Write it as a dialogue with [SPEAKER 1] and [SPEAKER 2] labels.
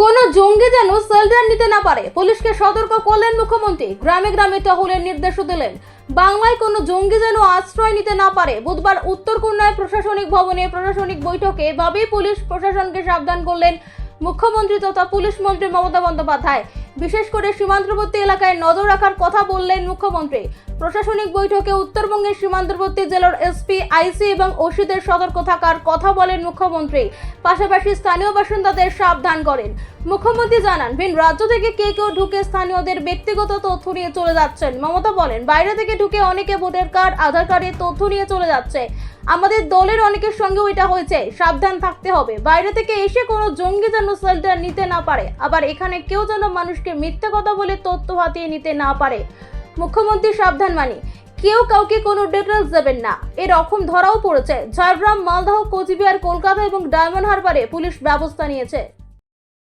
[SPEAKER 1] কোন জঙ্গি যেন সেলডার নিতে না পারে। পুলিশকে সতর্ক করলেন মুখ্যমন্ত্রী। গ্রামে গ্রামে টহলের নির্দেশ দিলেন। বাংলায় কোনো জঙ্গি যেন আশ্রয় নিতে না পারে। বুধবার উত্তর কন্যায় প্রশাসনিক ভবনে প্রশাসনিক বৈঠকে এভাবেই পুলিশ প্রশাসনকে সাবধান করলেন মুখ্যমন্ত্রী তথা পুলিশ মন্ত্রী মমতা বন্দ্যোপাধ্যায়। বিশেষ করে সীমান্তবর্তী এলাকায় নজর রাখার কথা বললেন মুখ্যমন্ত্রী। প্রশাসনিক বৈঠকে উত্তরবঙ্গের সীমান্তবর্তী জেলার এসপি, আইসি এবং ওসিদের সতর্ক থাকার কথা বলেন মুখ্যমন্ত্রী। পাশাপাশি স্থানীয় বাসিন্দাদের সাবধান করেন। মুখ্যমন্ত্রী জানান, ভিন রাজ্য থেকে কে কেউ ঢুকে স্থানীয়দের ব্যক্তিগত তথ্য নিয়ে চলে যাচ্ছেন। মমতা বলেন, বাইরে থেকে ঢুকে অনেকে ভোটার কার্ড, আধার কার্ডের তথ্য নিয়ে চলে যাচ্ছে। আমাদের দলের অনেকের সঙ্গেও এটা হয়েছে। সাবধান থাকতে হবে। বাইরে থেকে এসে কোনো জঙ্গি যেন সেল্টার নিতে না পারে। আবার এখানে কেউ যেন মানুষকে মিথ্যা কথা বলে তথ্য হাতিয়ে নিতে না পারে। মুখ্যমন্ত্রী সাবধান মানি, কেউ কাউকে কোনো ডিটেলস দেবেন না। এরকম ধরাও পড়েছে। ঝাড়গ্রাম, মালদহ, কোচবিহার, কলকাতা এবং ডায়মন্ড হারবারে পুলিশ ব্যবস্থা নিয়েছে।